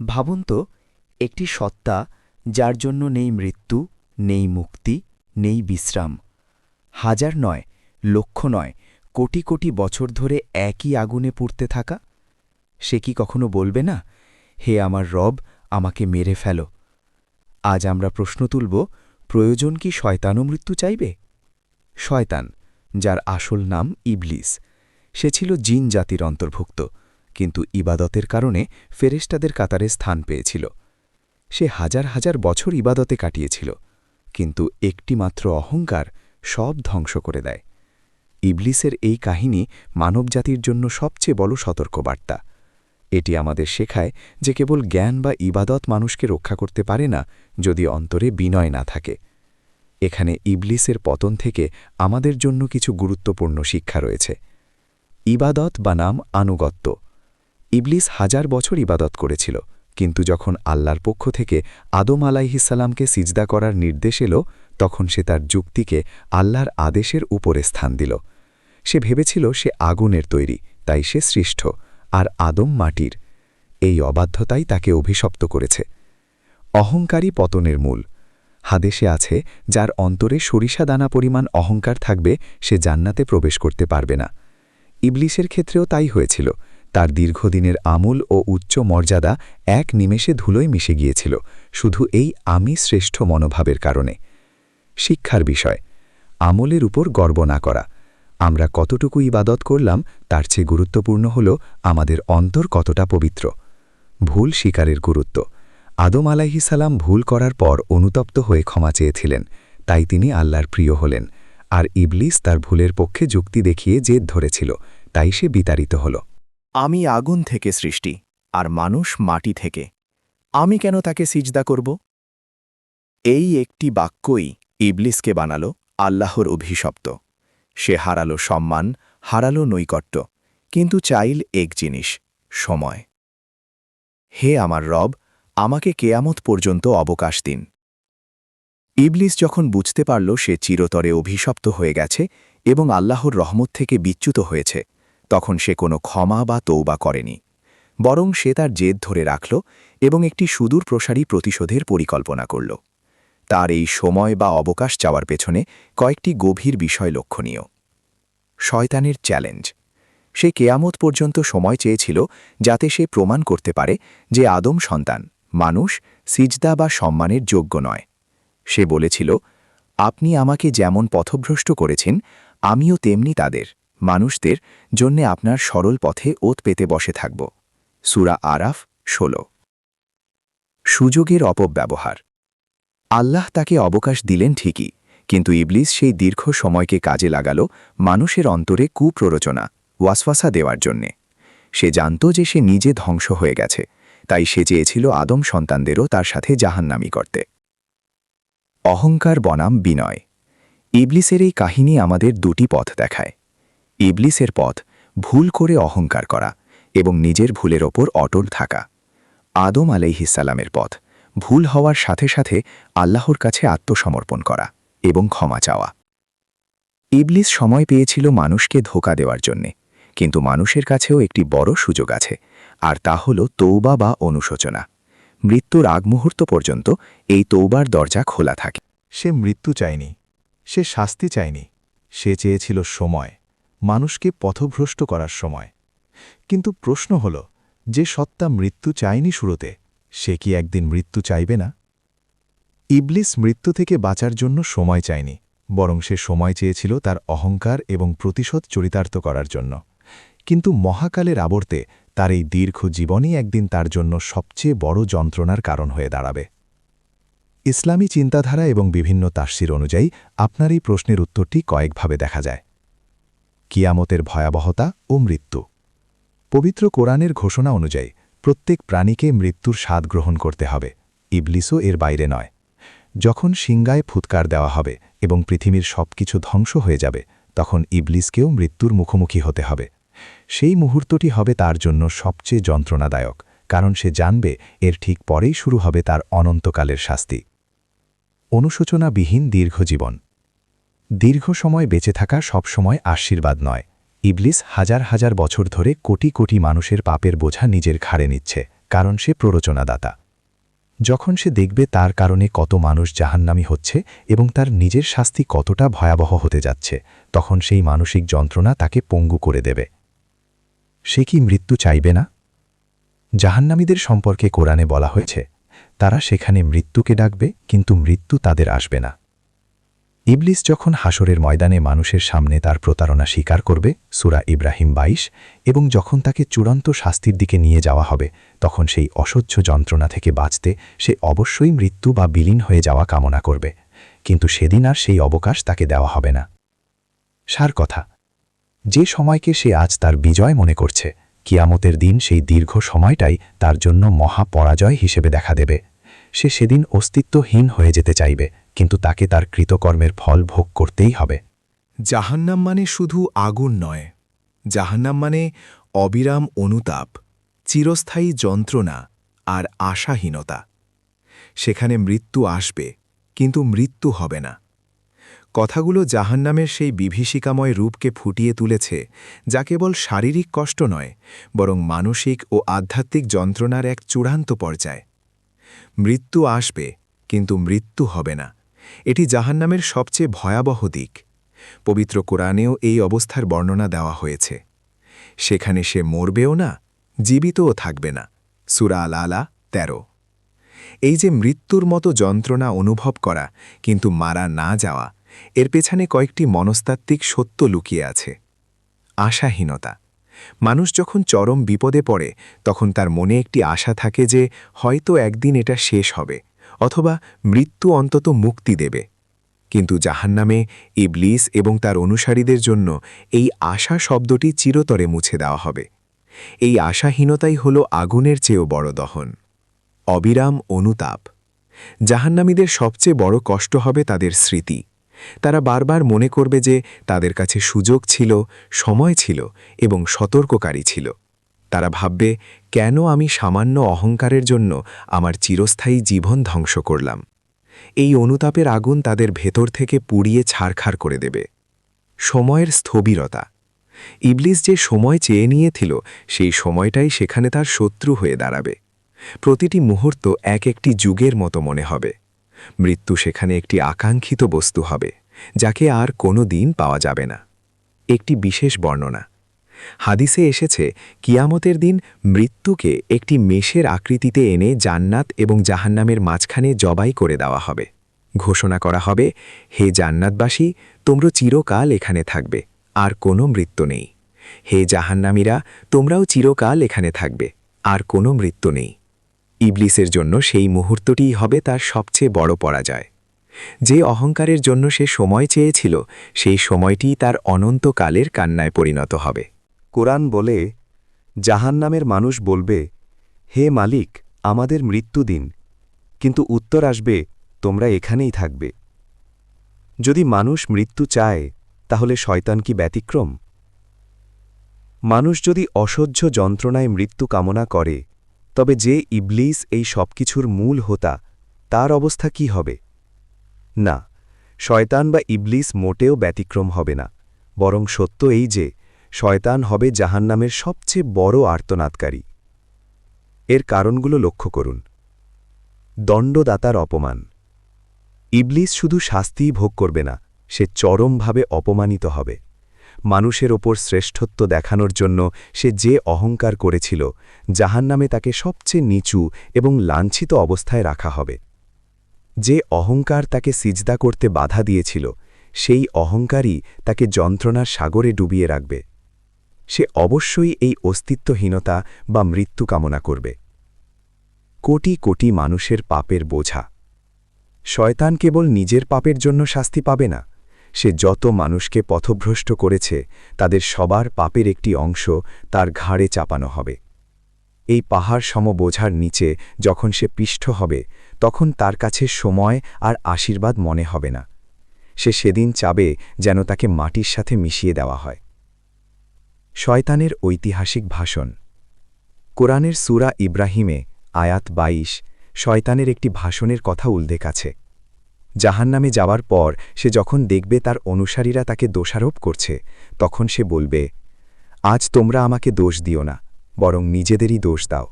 ভাবুন তো, একটি সত্তা যার জন্য নেই মৃত্যু, নেই মুক্তি, নেই বিশ্রাম। হাজার নয়, লক্ষ নয়, কোটি কোটি বছর ধরে একই আগুনে পুড়তে থাকা? সে কি কখনো বলবে না, হে আমার রব, আমাকে মেরে ফেল আজ আমরা প্রশ্ন তুলব, প্রয়োজন কি শয়তানও মৃত্যু চাইবে? শয়তান, যার আসল নাম ইবলিস, সে ছিল জিন জাতির অন্তর্ভুক্ত। কিন্তু ইবাদতের কারণে ফেরেশতাদের কাতারে স্থান পেয়েছিল। সে হাজার হাজার বছর ইবাদতে কাটিয়েছিল, কিন্তু একটি মাত্র অহংকার সব ধ্বংস করে দেয়। ইবলিসের এই কাহিনী মানবজাতির জন্য সবচেয়ে বড় সতর্কবার্তা। এটি আমাদের শেখায় যে কেবল জ্ঞান বা ইবাদত মানুষকে রক্ষা করতে পারে না, যদি অন্তরে বিনয় না থাকে। এখানে ইবলিসের পতন থেকে আমাদের জন্য কিছু গুরুত্বপূর্ণ শিক্ষা রয়েছে। ইবাদত বা নাম আনুগত্য। ইবলিস হাজার বছর ইবাদত করেছিল, কিন্তু যখন আল্লাহর পক্ষ থেকে আদম আলাইহিসাল্লামকে সিজদা করার নির্দেশ এলো, তখন সে তার যুক্তিকে আল্লাহর আদেশের উপরে স্থান দিল। সে ভেবেছিল সে আগুনের তৈরি, তাই সে সৃষ্ট, আর আদম মাটির। এই অবাধ্যতাই তাকে অভিশপ্ত করেছে। অহংকারী পতনের মূল। হাদেশে আছে, যার অন্তরে সরিষা দানা পরিমাণ অহংকার থাকবে, সে জান্নাতে প্রবেশ করতে পারবে না। ইবলিসের ক্ষেত্রেও তাই হয়েছিল। তার দীর্ঘদিনের আমূল ও উচ্চ মর্যাদা এক নিমেষে ধুলোয় মিশে গিয়েছিল, শুধু এই আমি শ্রেষ্ঠ মনোভাবের কারণে। শিক্ষার বিষয়, আমলের উপর গর্ব না করা। আমরা কতটুকু ইবাদত করলাম, তার চেয়ে গুরুত্বপূর্ণ হল আমাদের অন্তর কতটা পবিত্র। ভুল স্বীকারের গুরুত্ব। আদম আলাইহিসাল্লাম ভুল করার পর অনুতপ্ত হয়ে ক্ষমা চেয়েছিলেন, তাই তিনি আল্লাহর প্রিয় হলেন। আর ইবলিস তার ভুলের পক্ষে যুক্তি দেখিয়ে জেদ ধরেছিল, তাই সে বিতাড়িত হল। আমি আগুন থেকে সৃষ্টি, আর মানুষ মাটি থেকে। আমি কেন তাকে সিজদা করব? এই একটি বাক্যই ইবলিসকে বানালো আল্লাহর অভিশপ্ত। সে হারালো সম্মান, হারালো নৈকট্য, কিন্তু চাইল এক জিনিস, সময়। হে আমার রব, আমাকে কেয়ামত পর্যন্ত অবকাশ দিন। ইবলিস যখন বুঝতে পারল সে চিরতরে অভিশপ্ত হয়ে গেছে এবং আল্লাহর রহমত থেকে বিচ্যুত হয়েছে তখন সে কোনো ক্ষমা বা তৌবা করেনি, বরং সে তার জেদ ধরে রাখল এবং একটি সুদূর প্রসারী প্রতিশোধের পরিকল্পনা করল। তার এই সময় বা অবকাশ চাওয়ার পেছনে কয়েকটি গভীর বিষয় লক্ষণীয়। শয়তানের চ্যালেঞ্জ। সে কেয়ামত পর্যন্ত সময় চেয়েছিল যাতে সে প্রমাণ করতে পারে যে আদম সন্তান, মানুষ, সিজদা বা সম্মানের যোগ্য নয়। সে বলেছিল, আপনি আমাকে যেমন পথভ্রষ্ট করেছেন, আমিও তেমনি তাদের। মানুষদের জন্যে আপনার সরল পথে ওত পেতে বসে থাকব। সুরা আরাফ ১৬ সুযোগের অপব্যবহার। আল্লাহ তাকে অবকাশ দিলেন ঠিকই, কিন্তু ইবলিস সেই দীর্ঘ সময়কে কাজে লাগাল মানুষের অন্তরে কুপ্ররোচনা, ওয়াসওয়াসা দেওয়ার জন্যে। সে জানত যে সে নিজে ধ্বংস হয়ে গেছে, তাই সে চেয়েছিল আদম সন্তানদেরও তার সাথে জাহান্নামি করতে। অহংকার বনাম বিনয়। ইবলিসের এই কাহিনী আমাদের দুটি পথ দেখায়। ইবলিসের পথ, ভুল করে অহংকার করা এবং নিজের ভুলের ওপর অটল থাকা। আদম আলাইহিসাল্লামের পথ, ভুল হওয়ার সাথে সাথে আল্লাহর কাছে আত্মসমর্পণ করা এবং ক্ষমা চাওয়া। ইবলিস সময় পেয়েছিল মানুষকে ধোকা দেওয়ার জন্যে, কিন্তু মানুষের কাছেও একটি বড় সুযোগ আছে, আর তা হল তৌবা বা অনুশোচনা। মৃত্যুর আগ মুহূর্ত পর্যন্ত এই তৌবার দরজা খোলা থাকে। সে মৃত্যু চায়নি, সে শাস্তি চায়নি, সে চেয়েছিল সময়। মানুষকে পথভ্রষ্ট করার সময়। কিন্তু প্রশ্ন হল, যে সত্তা মৃত্যু চায়নি শুরুতে, সে কি একদিন মৃত্যু চাইবে না? ইবলিস মৃত্যু থেকে বাঁচার জন্য সময় চায়নি, বরং সে সময় চেয়েছিল তার অহংকার এবং প্রতিশোধ চরিতার্থ করার জন্য। কিন্তু মহাকালের আবর্তে তার এই দীর্ঘ জীবনই একদিন তার জন্য সবচেয়ে বড় যন্ত্রণার কারণ হয়ে দাঁড়াবে। ইসলামী চিন্তাধারা এবং বিভিন্ন তাস্সির অনুযায়ী আপনার এই প্রশ্নের উত্তরটি কয়েকভাবে দেখা যায়। কিয়ামতের ভয়াবহতা ও মৃত্যু। পবিত্র কোরআনের ঘোষণা অনুযায়ী, প্রত্যেক প্রাণীকে মৃত্যুর স্বাদ গ্রহণ করতে হবে, ইবলিসও এর বাইরে নয়। যখন সিংগায় ফুৎকার দেওয়া হবে এবং পৃথিবীর সব কিছু ধ্বংস হয়ে যাবে, তখন ইবলিসকেও মৃত্যুর মুখোমুখি হতে হবে। সেই মুহূর্তটি হবে তার জন্য সবচেয়ে যন্ত্রণাদায়ক, কারণ সে জানবে এর ঠিক পরেই শুরু হবে তার অনন্তকালের শাস্তি। অনুশোচনাবিহীন দীর্ঘজীবন দীর্ঘ সময় বেঁচে থাকা সবসময় আশীর্বাদ নয়। ইবলিস হাজার হাজার বছর ধরে কোটি কোটি মানুষের পাপের বোঝা নিজের ঘাড়ে নিচ্ছে, কারণ সে প্ররোচনাদাতা। যখন সে দেখবে তার কারণে কত মানুষ জাহান্নামি হচ্ছে এবং তার নিজের শাস্তি কতটা ভয়াবহ হতে যাচ্ছে, তখন সেই মানসিক যন্ত্রণা তাকে পঙ্গু করে দেবে। সে কি মৃত্যু চাইবে না? জাহান্নামীদের সম্পর্কে কোরআনে বলা হয়েছে, তারা সেখানে মৃত্যুকে ডাকবে, কিন্তু মৃত্যু তাদের আসবে না। ইবলিস যখন হাসরের ময়দানে মানুষের সামনে তার প্রতারণা স্বীকার করবে, সুরা ইব্রাহিম বাইশ, এবং যখন তাকে চূড়ান্ত শাস্তির দিকে নিয়ে যাওয়া হবে, তখন সেই অসহ্য যন্ত্রণা থেকে বাঁচতে সে অবশ্যই মৃত্যু বা বিলীন হয়ে যাওয়া কামনা করবে। কিন্তু সেদিন আর সেই অবকাশ তাকে দেওয়া হবে না। সার কথা, যে সময়কে সে আজ তার বিজয় মনে করছে, কিয়ামতের দিন সেই দীর্ঘ সময়টাই তার জন্য মহা পরাজয় হিসেবে দেখা দেবে। সে সেদিন অস্তিত্বহীন হয়ে যেতে চাইবে। কিন্তু তাকে তার কৃতকর্মের ফল ভোগ করতেই হবে। জাহান্নাম মানে শুধু আগুন নয়। জাহান্নাম মানে অবিরাম অনুতাপ, চিরস্থায়ী যন্ত্রণা আর আশাহীনতা। সেখানে মৃত্যু আসবে, কিন্তু মৃত্যু হবে না। কথাগুলো জাহান্নামের সেই বিভীষিকাময় রূপকে ফুটিয়ে তুলেছে, যা কেবল শারীরিক কষ্ট নয়, বরং মানসিক ও আধ্যাত্মিক যন্ত্রণার এক চূড়ান্ত পর্যায়। মৃত্যু আসবে, কিন্তু মৃত্যু হবে না। এটি জাহান্নামের সবচেয়ে ভয়াবহ দিক। পবিত্র কোরআনেও এই অবস্থার বর্ণনা দেওয়া হয়েছে। সেখানে সে মরবেও না, জীবিতও থাকবে না। সুরা আল আলা তেরো। এই যে মৃত্যুর মতো যন্ত্রণা অনুভব করা, কিন্তু মারা না যাওয়া, এর পেছনে কয়েকটি মনস্তাত্ত্বিক সত্য লুকিয়ে আছে। আশাহীনতা। মানুষ যখন চরম বিপদে পড়ে, তখন তার মনে একটি আশা থাকে যে হয়তো একদিন এটা শেষ হবে। অথবা মৃত্যু অন্তত মুক্তি দেবে। কিন্তু জাহান্নামে ইবলিস এবং তার অনুসারীদের জন্য এই আশা শব্দটি চিরতরে মুছে দেওয়া হবে। এই আশাহীনতাই হল আগুনের চেয়েও বড় দহন। অবিরাম অনুতাপ। জাহান্নামীদের সবচেয়ে বড় কষ্ট হবে তাদের স্মৃতি। তারা বারবার মনে করবে যে তাদের কাছে সুযোগ ছিল, সময় ছিল এবং সতর্ককারী ছিল। তারা ভাববে, কেন আমি সামান্য অহংকারের জন্য আমার চিরস্থায়ী জীবন ধ্বংস করলাম? এই অনুতাপের আগুন তাদের ভেতর থেকে পুড়িয়ে ছাড়খাড় করে দেবে। সময়ের স্থবিরতা। ইবলিস যে সময় চেয়ে নিয়েছিল, সেই সময়টাই সেখানে তার শত্রু হয়ে দাঁড়াবে। প্রতিটি মুহূর্ত এক একটি যুগের মতো মনে হবে। মৃত্যু সেখানে একটি আকাঙ্ক্ষিত বস্তু হবে, যাকে আর কোনো দিন পাওয়া যাবে না। একটি বিশেষ বর্ণনা। হাদিসে এসেছে, কিয়ামতের দিন মৃত্যুকে একটি মেষের আকৃতিতে এনে জান্নাত এবং জাহান্নামের মাঝখানে জবাই করে দেওয়া হবে। ঘোষণা করা হবে, হে জান্নাতবাসী, তোমরা চিরকাল এখানে থাকবে, আর কোনো মৃত্যু নেই। হে জাহান্নামীরা, তোমরাও চিরকাল এখানে থাকবে, আর কোনো মৃত্যু নেই। ইবলিসের জন্য সেই মুহূর্তটিই হবে তার সবচেয়ে বড় পরাজয়। যে অহংকারের জন্য সে সময় চেয়েছিল, সেই সময়টিই তার অনন্তকালের কান্নায় পরিণত হবে। কোরআন বলে, জাহান্নামের মানুষ বলবে, হে মালিক, আমাদের মৃত্যু দিন, কিন্তু উত্তর আসবে, তোমরা এখানেই থাকবে। যদি মানুষ মৃত্যু চায়, তাহলে শয়তান কি ব্যতিক্রম? মানুষ যদি অসহ্য যন্ত্রণায় মৃত্যু কামনা করে, তবে যে ইবলিস এই সবকিছুর মূল হোতা, তার অবস্থা কি হবে? না, শয়তান বা ইবলিস মোটেও ব্যতিক্রম হবে না, বরং সত্য এই যে শয়তান হবে জাহান্নামের সবচেয়ে বড় আর্তনাদকারী। এর কারণগুলো লক্ষ্য করুন। দণ্ডদাতার অপমান। ইবলিস শুধু শাস্তিই ভোগ করবে না, সে চরমভাবে অপমানিত হবে। মানুষের ওপর শ্রেষ্ঠত্ব দেখানোর জন্য সে যে অহংকার করেছিল, জাহান্নামে তাকে সবচেয়ে নিচু এবং লাঞ্ছিত অবস্থায় রাখা হবে। যে অহংকার তাকে সিজদা করতে বাধা দিয়েছিল, সেই অহংকারই তাকে যন্ত্রণার সাগরে ডুবিয়ে রাখবে। সে অবশ্যই এই অস্তিত্বহীনতা বা মৃত্যু কামনা করবে। কোটি কোটি মানুষের পাপের বোঝা। শয়তান কেবল নিজের পাপের জন্য শাস্তি পাবে না। সে যত মানুষকে পথভ্রষ্ট করেছে, তাদের সবার পাপের একটি অংশ তার ঘাড়ে চাপানো হবে। এই পাহাড় সম বোঝার নিচে যখন সে পিষ্ঠ হবে, তখন তার কাছে সময় আর আশীর্বাদ মনে হবে না। সে সেদিন চাবে যেন তাকে মাটির সাথে মিশিয়ে দেওয়া হয়। শয়তানের ঐতিহাসিক ভাষণ। কোরআনের সুরা ইব্রাহিমে আয়াত বাইশ শয়তানের একটি ভাষণের কথা উল্লেখ আছে। জাহান্নামে যাওয়ার পর সে যখন দেখবে তার অনুসারীরা তাকে দোষারোপ করছে, তখন সে বলবে, আজ তোমরা আমাকে দোষ দিও না, বরং নিজেদেরই দোষ দাও।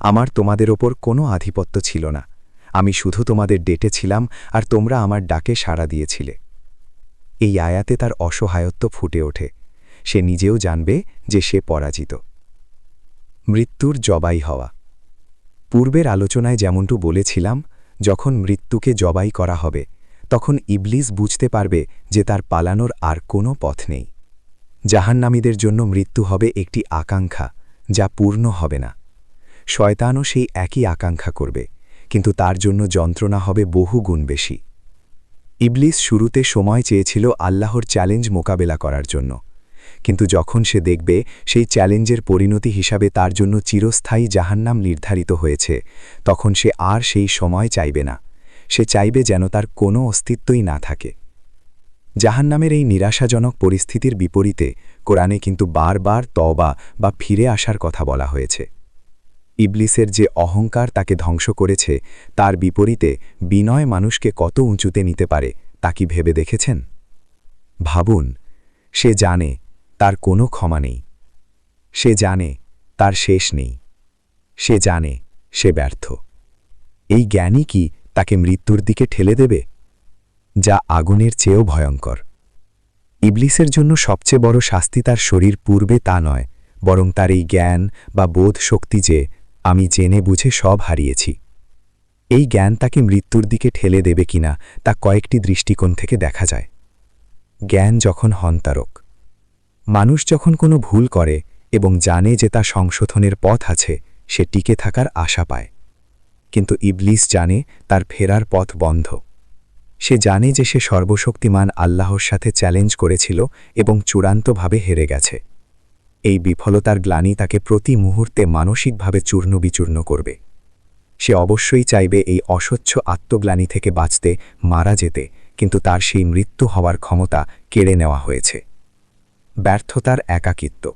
আমার তোমাদের ওপর কোনো আধিপত্য ছিল না। আমি শুধু তোমাদের ডেটে ছিলাম আর তোমরা আমার ডাকে সাড়া দিয়েছিলে। এই আয়াতে তার অসহায়ত্ব ফুটে ওঠে। সে নিজেও জানবে যে সে পরাজিত। মৃত্যুর জবাই হওয়া। পূর্বের আলোচনায় যেমনটু বলেছিলাম, যখন মৃত্যুকে জবাই করা হবে, তখন ইবলিস বুঝতে পারবে যে তার পালানোর আর কোনো পথ নেই। জাহান্নামীদের জন্য মৃত্যু হবে একটি আকাঙ্ক্ষা, যা পূর্ণ হবে না। শয়তানও সেই একই আকাঙ্ক্ষা করবে, কিন্তু তার জন্য যন্ত্রণা হবে বহু গুণ বেশি। ইবলিস শুরুতে সময় চেয়েছিল আল্লাহর চ্যালেঞ্জ মোকাবেলা করার জন্য। কিন্তু যখন সে দেখবে, সেই চ্যালেঞ্জের পরিণতি হিসাবে তার জন্য চিরস্থায়ী জাহান্নাম নির্ধারিত হয়েছে, তখন সে আর সেই সময় চাইবে না। সে চাইবে যেন তার কোনো অস্তিত্বই না থাকে। জাহান্নামের এই নিরাশাজনক পরিস্থিতির বিপরীতে কোরআনে কিন্তু বারবার তবা বা ফিরে আসার কথা বলা হয়েছে। ইবলিসের যে অহংকার তাকে ধ্বংস করেছে, তার বিপরীতে বিনয় মানুষকে কত উঁচুতে নিতে পারে, তা কি ভেবে দেখেছেন? ভাবুন, সে জানে তার কোনো ক্ষমা নেই। সে জানে তার শেষ নেই। সে জানে সে ব্যর্থ। এই জ্ঞানই কি তাকে মৃত্যুর দিকে ঠেলে দেবে? যা আগুনের চেয়েও ভয়ঙ্কর। ইবলিসের জন্য সবচেয়ে বড় শাস্তি তার শরীর পূর্বে তা নয়, বরং তার এই জ্ঞান বা বোধ শক্তি যে আমি জেনে বুঝে সব হারিয়েছি। এই জ্ঞান তাকে মৃত্যুর দিকে ঠেলে দেবে কিনা তা কয়েকটি দৃষ্টিকোণ থেকে দেখা যায়। জ্ঞান যখন হন্তারক মানুষ যখন কোনো ভুল করে এবং জানে যে তা সংশোধনের পথ আছে, সে টিকে থাকার আশা পায়। কিন্তু ইবলিস জানে তার ফেরার পথ বন্ধ। সে জানে যে সে সর্বশক্তিমান আল্লাহর সাথে চ্যালেঞ্জ করেছিল এবং চূড়ান্তভাবে হেরে গেছে। এই বিফলতার গ্লানি তাকে প্রতি মুহূর্তে মানসিকভাবে চূর্ণ বিচূর্ণ করবে। সে অবশ্যই চাইবে এই অস্বচ্ছ আত্মগ্লানি থেকে বাঁচতে, মারা যেতে, কিন্তু তার সেই মৃত্যু হওয়ার ক্ষমতা কেড়ে নেওয়া হয়েছে। ব্যর্থতার একাকিত্ব।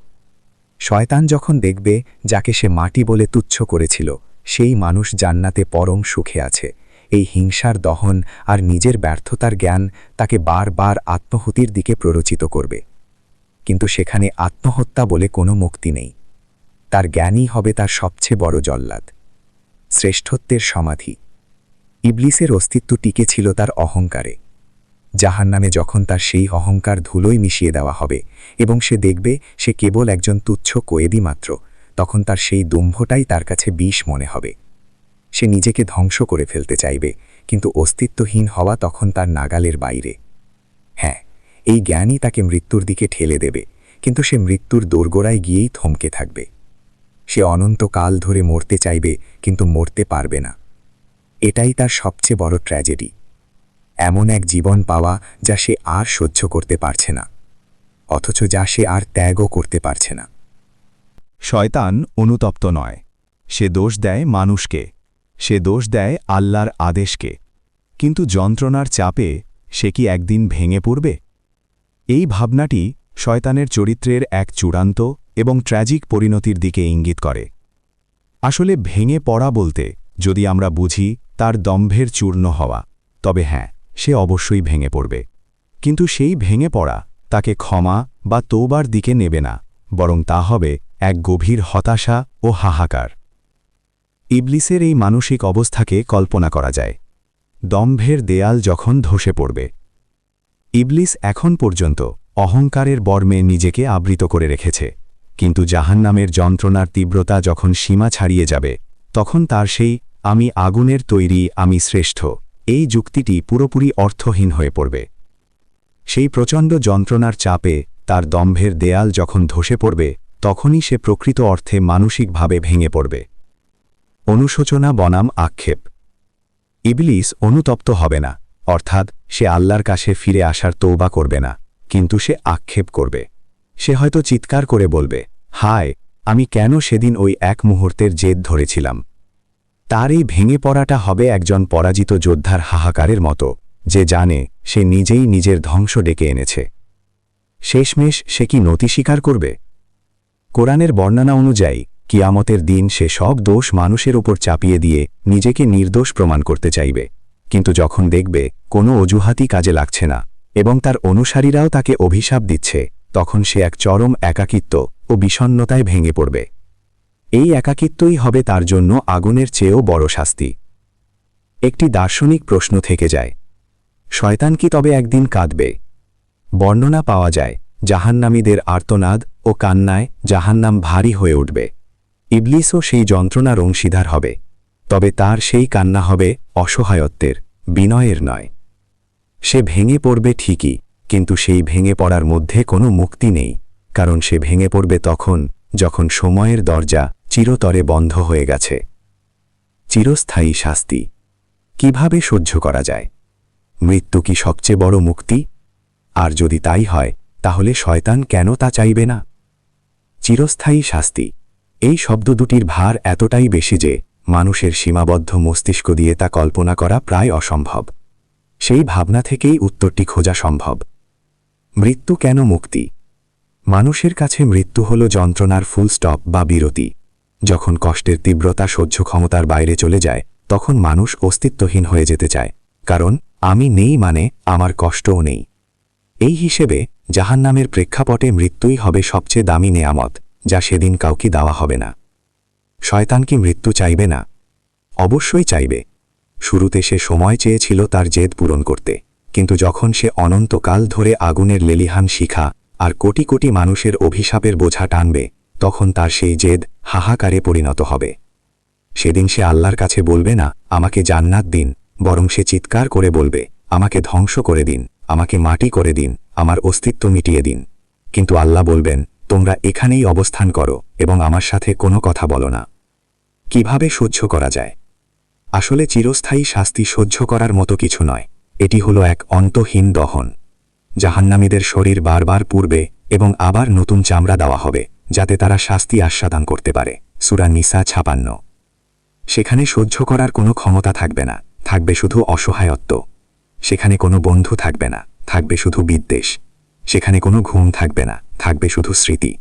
শয়তান যখন দেখবে যাকে সে মাটি বলে তুচ্ছ করেছিল, সেই মানুষ জান্নাতে পরম সুখে আছে। এই হিংসার দহন আর নিজের ব্যর্থতার জ্ঞান তাকে বারবার আত্মহুতির দিকে প্ররোচিত করবে। কিন্তু সেখানে আত্মহত্যা বলে কোনো মুক্তি নেই। তার জ্ঞানই হবে তার সবচেয়ে বড় জল্লাদ। শ্রেষ্ঠত্বের সমাধি। ইবলিসের অস্তিত্ব টিকে ছিল তার অহংকারে। জাহান নামে যখন তার সেই অহংকার ধুলোই মিশিয়ে দেওয়া হবে এবং সে দেখবে সে কেবল একজন তুচ্ছ কোয়েদি মাত্র, তখন তার সেই দম্ভটাই তার কাছে বিষ মনে হবে। সে নিজেকে ধ্বংস করে ফেলতে চাইবে, কিন্তু অস্তিত্বহীন হওয়া তখন তার নাগালের বাইরে। হ্যাঁ এই জ্ঞানই তাকে মৃত্যুর দিকে ঠেলে দেবে, কিন্তু সে মৃত্যুর দোরগোড়ায় গিয়েই থমকে থাকবে। সে অনন্তকাল ধরে মরতে চাইবে, কিন্তু মরতে পারবে না। এটাই তার সবচেয়ে বড় ট্র্যাজেডি এমন এক জীবন পাওয়া যা সে আর সহ্য করতে পারছে না, অথচ যা সে আর ত্যাগও করতে পারছে না। শয়তান অনুতপ্ত নয়। সে দোষ দেয় মানুষকে, সে দোষ দেয় আল্লাহর আদেশকে। কিন্তু যন্ত্রণার চাপে সে কি একদিন ভেঙে পড়বে? এই ভাবনাটি শয়তানের চরিত্রের এক চূড়ান্ত এবং ট্র্যাজিক পরিণতির দিকে ইঙ্গিত করে। আসলে ভেঙে পড়া বলতে যদি আমরা বুঝি, তার দম্ভের চূর্ণ হওয়া। তবে হ্যাঁ সে অবশ্যই ভেঙে পড়বে। কিন্তু সেই ভেঙে পড়া তাকে ক্ষমা বা তৌবার দিকে নেবে না, বরং তা হবে এক গভীর হতাশা ও হাহাকার। ইবলিসের এই মানসিক অবস্থাকে কল্পনা করা যায়। দম্ভের দেয়াল যখন ধসে পড়বে, ইবলিস এখন পর্যন্ত অহংকারের বর্মে নিজেকে আবৃত করে রেখেছে, কিন্তু জাহান্নামের যন্ত্রণার তীব্রতা যখন সীমা ছাড়িয়ে যাবে, তখন তার সেই আমি আগুনের তৈরি, আমি শ্রেষ্ঠ এই যুক্তিটি পুরোপুরি অর্থহীন হয়ে পড়বে। সেই প্রচণ্ড যন্ত্রণার চাপে তার দম্ভের দেয়াল যখন ধসে পড়বে, তখনই সে প্রকৃত অর্থে মানসিকভাবে ভেঙে পড়বে। অনুশোচনা বনাম আক্ষেপ। ইবলিস অনুতপ্ত হবে না, অর্থাৎ সে আল্লাহর কাছে ফিরে আসার তৌবা করবে না, কিন্তু সে আক্ষেপ করবে। সে হয়তো চিৎকার করে বলবে, হায়, আমি কেন সেদিন ওই এক মুহূর্তের জেদ ধরেছিলাম? তার এই ভেঙে পড়াটা হবে একজন পরাজিত যোদ্ধার হাহাকারের মতো, যে জানে সে নিজেই নিজের ধ্বংস ডেকে এনেছে। শেষমেশ সে কি নতি স্বীকার করবে? কোরআনের বর্ণনা অনুযায়ী, কিয়ামতের দিন সে সব দোষ মানুষের ওপর চাপিয়ে দিয়ে নিজেকে নির্দোষ প্রমাণ করতে চাইবে। কিন্তু যখন দেখবে, কোনো অজুহাতই কাজে লাগছে না, এবং তার অনুসারীরাও তাকে অভিশাপ দিচ্ছে, তখন সে এক চরম একাকিত্ব ও বিষণ্নতায় ভেঙে পড়বে। এই একাকিত্বই হবে তার জন্য আগুনের চেয়েও বড় শাস্তি। একটি দার্শনিক প্রশ্ন থেকে যায়, শয়তান কি তবে একদিন কাঁদবে? বর্ণনা পাওয়া যায়, জাহান্নামীদের আর্তনাদ ও কান্নায় জাহান্নাম ভারী হয়ে উঠবে। ইবলিসও সেই যন্ত্রণার অংশীদার হবে, তবে তার সেই কান্না হবে অসহায়ত্বের, বিনয়ের নয়। সে ভেঙে পড়বে ঠিকই, কিন্তু সেই ভেঙে পড়ার মধ্যে কোনো মুক্তি নেই, কারণ সে ভেঙে পড়বে তখন, যখন সময়ের দরজা চিরতরে বন্ধ হয়ে গেছে। চিরস্থায়ী শাস্তি। কীভাবে সহ্য করা যায়? মৃত্যু কি সবচেয়ে বড় মুক্তি? আর যদি তাই হয়, তাহলে শয়তান কেন তা চাইবে না? চিরস্থায়ী শাস্তি। এই শব্দ দুটির ভার এতটাই বেশি যে, মানুষের সীমাবদ্ধ মস্তিষ্ক দিয়ে তা কল্পনা করা প্রায় অসম্ভব। সেই ভাবনা থেকেই উত্তরটি খোঁজা সম্ভব। মৃত্যু কেন মুক্তি? মানুষের কাছে মৃত্যু হল যন্ত্রণার ফুল স্টপ বা বিরতি। যখন কষ্টের তীব্রতা সহ্য ক্ষমতার বাইরে চলে যায়, তখন মানুষ অস্তিত্বহীন হয়ে যেতে চায়, কারণ আমি নেই মানে আমার কষ্টও নেই। এই হিসেবে জাহান্নামের প্রেক্ষাপটে মৃত্যুই হবে সবচেয়ে দামি নেয়ামত, যা সেদিন কাউকে দেওয়া হবে না। শয়তান কি মৃত্যু চাইবে না? অবশ্যই চাইবে। শুরুতে সে সময় চেয়েছিল তার জেদ পূরণ করতে, কিন্তু যখন সে অনন্তকাল ধরে আগুনের লেলিহান শিখা আর কোটি কোটি মানুষের অভিশাপের বোঝা টানবে তখন তার সেই জেদ হাহাকারে পরিণত হবে। সেদিন সে আল্লাহর কাছে বলবে না, আমাকে জান্নাত দিন, বরং সে চিৎকার করে বলবে, আমাকে ধ্বংস করে দিন, আমাকে মাটি করে দিন, আমার অস্তিত্ব মিটিয়ে দিন। কিন্তু আল্লাহ বলবেন, তোমরা এখানেই অবস্থান করো এবং আমার সাথে কোনো কথা বলো না। কীভাবে সহ্য করা যায়? আসলে চিরস্থায়ী শাস্তি সহ্য করার মতো কিছু নয়। এটি হলো এক অন্তহীন দহন। জাহান্নামীদের শরীর বারবার পূর্বে এবং আবার নতুন চামড়া দেওয়া হবে। যাতে তারা শাস্তি আস্বাদান করতে পারে। সুরা নিসা ছাপান্ন। সেখানে সহ্য করার কোনো ক্ষমতা থাকবে না। থাকবে শুধু অসহায়ত্ব। সেখানে কোনো বন্ধু থাকবে না। থাকবে শুধু বিদ্বেষ। সেখানে কোনো ঘুম থাকবে না। থাকবে শুধু স্মৃতি।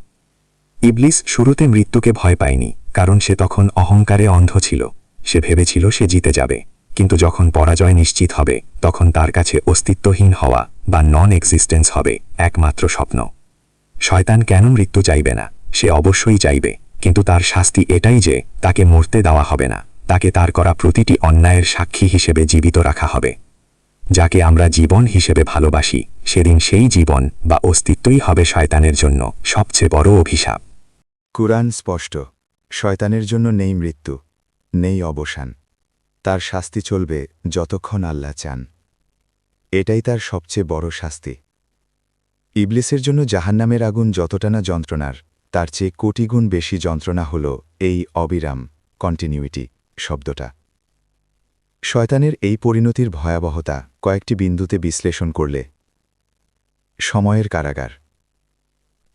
ইবলিস শুরুতে মৃত্যুকে ভয় পায়নি, কারণ সে তখন অহংকারে অন্ধ ছিল। সে ভেবেছিল সে জিতে যাবে। কিন্তু যখন পরাজয় নিশ্চিত হবে, তখন তার কাছে অস্তিত্বহীন হওয়া বা নন এক্সিস্টেন্স হবে একমাত্র স্বপ্ন। শয়তান কেন মৃত্যু চাইবে না? সে অবশ্যই চাইবে, কিন্তু তার শাস্তি এটাই যে, তাকে মরতে দেওয়া হবে না। তাকে তার করা প্রতিটি অন্যায়ের সাক্ষী হিসেবে জীবিত রাখা হবে। যাকে আমরা জীবন হিসেবে ভালোবাসি, সেদিন সেই জীবন বা অস্তিত্বই হবে শয়তানের জন্য সবচেয়ে বড় অভিশাপ। কুরআন স্পষ্ট, শয়তানের জন্য নেই মৃত্যু, নেই অবসান। তার শাস্তি চলবে যতক্ষণ আল্লাহ চান। এটাই তার সবচেয়ে বড় শাস্তি। ইবলিসের জন্য জাহান্নামের আগুন যতটা না যন্ত্রণার, তার চেয়ে কোটিগুণ বেশি যন্ত্রণা হল এই অবিরাম কন্টিনিউটি শব্দটা। শয়তানের এই পরিণতির ভয়াবহতা কয়েকটি বিন্দুতে বিশ্লেষণ করলে। সময়ের কারাগার।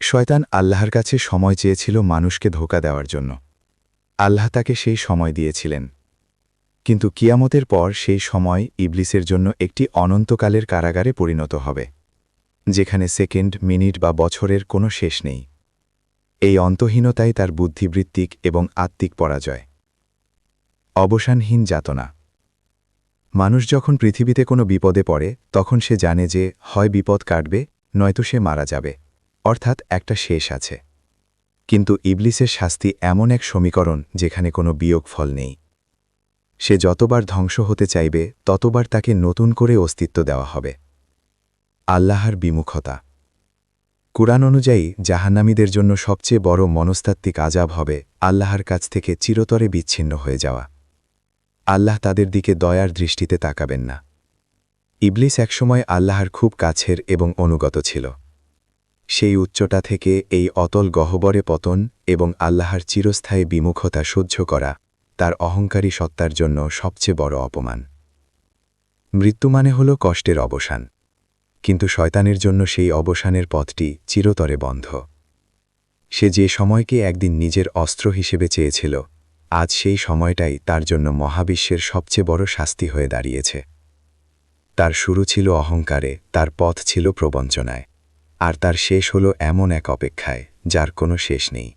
শয়তান আল্লাহর কাছে সময় চেয়েছিল মানুষকে ধোকা দেওয়ার জন্য। আল্লাহ তাকে সেই সময় দিয়েছিলেন। কিন্তু কিয়ামতের পর সেই সময় ইবলিসের জন্য একটি অনন্তকালের কারাগারে পরিণত হবে। যেখানে সেকেন্ড, মিনিট বা বছরের কোনো শেষ নেই। এই অন্তহীনতাই তার বুদ্ধিবৃত্তিক এবং আত্মিক পরাজয়। অবসানহীন যাতনা। মানুষ যখন পৃথিবীতে কোনো বিপদে পড়ে, তখন সে জানে যে, হয় বিপদ কাটবে, নয়তো সে মারা যাবে। অর্থাৎ একটা শেষ আছে। কিন্তু ইবলিসের শাস্তি এমন এক সমীকরণ যেখানে কোনো বিয়োগ ফল নেই। সে যতবার ধ্বংস হতে চাইবে, ততবার তাকে নতুন করে অস্তিত্ব দেওয়া হবে। আল্লাহর বিমুখতা। কুরআন অনুযায়ী জাহান্নামীদের জন্য সবচেয়ে বড় মনস্তাত্ত্বিক আজাব হবে আল্লাহর কাছ থেকে চিরতরে বিচ্ছিন্ন হয়ে যাওয়া। আল্লাহ তাদের দিকে দয়ার দৃষ্টিতে তাকাবেন না। ইবলিস একসময় আল্লাহর খুব কাছের এবং অনুগত ছিল। সেই উচ্চটা থেকে এই অতল গহ্বরে পতন এবং আল্লাহর চিরস্থায়ী বিমুখতা সহ্য করা তার অহংকারী সত্তার জন্য সবচেয়ে বড় অপমান। মৃত্যু মানে হল কষ্টের অবসান। কিন্তু শয়তানের জন্য সেই অবসানের পথটি চিরতরে বন্ধ। সে যে সময়কে একদিন নিজের অস্ত্র হিসেবে চেয়েছিল, আজ সেই সময়টাই তার জন্য মহাবিশ্বের সবচেয়ে বড় শাস্তি হয়ে দাঁড়িয়েছে। তার শুরু ছিল অহংকারে, তার পথ ছিল প্রবঞ্চনায়, আর তার শেষ হল এমন এক অপেক্ষায়, যার কোনো শেষ নেই।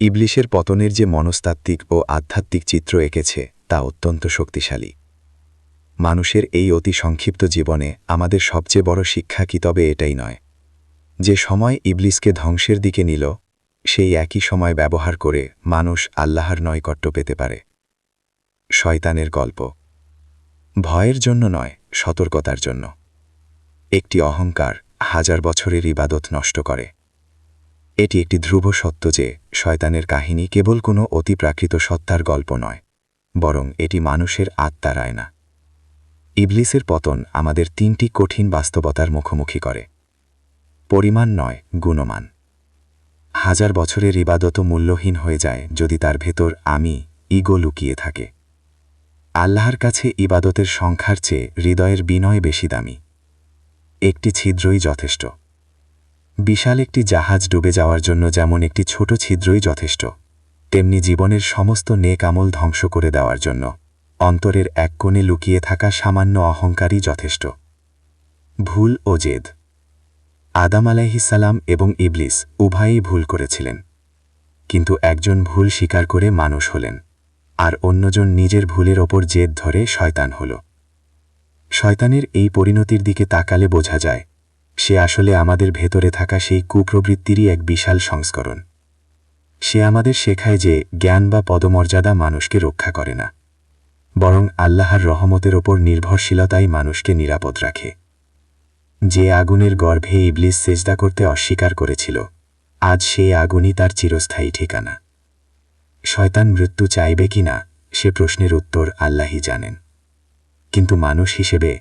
ইবলিশের পতনের যে মনস্তাত্ত্বিক ও আধ্যাত্মিক চিত্র এঁকেছে, তা অত্যন্ত শক্তিশালী। মানুষের এই অতি সংক্ষিপ্ত জীবনে আমাদের সবচেয়ে বড় শিক্ষা কি তবে এটাই নয়। যে সময় ইবলিসকে ধ্বংসের দিকে নিল, সেই একই সময় ব্যবহার করে মানুষ আল্লাহর নৈকট্য পেতে পারে। শয়তানের গল্প। ভয়ের জন্য নয়, সতর্কতার জন্য। একটি অহংকার হাজার বছরের ইবাদত নষ্ট করে। এটি একটি ধ্রুব সত্য যে শয়তানের কাহিনী কেবল কোনো অতিপ্রাকৃত সত্তার গল্প নয়, বরং এটি মানুষের আত্মার আয়না। ইবলিসের পতন আমাদের তিনটি কঠিন বাস্তবতার মুখোমুখি করে। পরিমাণ নয়, গুণমান। হাজার বছরের ইবাদত মূল্যহীন হয়ে যায় যদি তার ভেতর আমি, ইগো, লুকিয়ে থাকে। আল্লাহর কাছে ইবাদতের সংখ্যার চেয়ে হৃদয়ের বিনয় বেশি দামি। একটি ছিদ্রই যথেষ্ট। বিশাল একটি জাহাজ ডুবে যাওয়ার জন্য যেমন একটি ছোট ছিদ্রই যথেষ্ট, তেমনি জীবনের সমস্ত নেক আমল ধ্বংস করে দেওয়ার জন্য। অন্তরের এক কোণে লুকিয়ে থাকা সামান্য অহংকারই যথেষ্ট। ভুল ও জেদ। আদাম আলাইহিসাল্লাম এবং ইবলিস উভয়ই ভুল করেছিলেন। কিন্তু একজন ভুল স্বীকার করে মানুষ হলেন, আর অন্যজন নিজের ভুলের ওপর জেদ ধরে শয়তান হল। শয়তানের এই পরিণতির দিকে তাকালে বোঝা যায়, সে আসলে আমাদের ভেতরে থাকা সেই কুপ্রবৃত্তিরই এক বিশাল সংস্করণ। সে আমাদের শেখায় যে জ্ঞান বা পদমর্যাদা মানুষকে রক্ষা করে না। বরং আল্লাহর রহমতের ওপর নির্ভরশীলতাই মানুষকে নিরাপদ রাখে। যে আগুনের গর্ভে ইবলিস সেজদা করতে অস্বীকার করেছিল, আজ সেই আগুনই তার চিরস্থায়ী ঠিকানা। শয়তান মৃত্যু চাইবে কি না, সে প্রশ্নের উত্তর আল্লাহই জানেন। কিন্তু মানুষ হিসেবে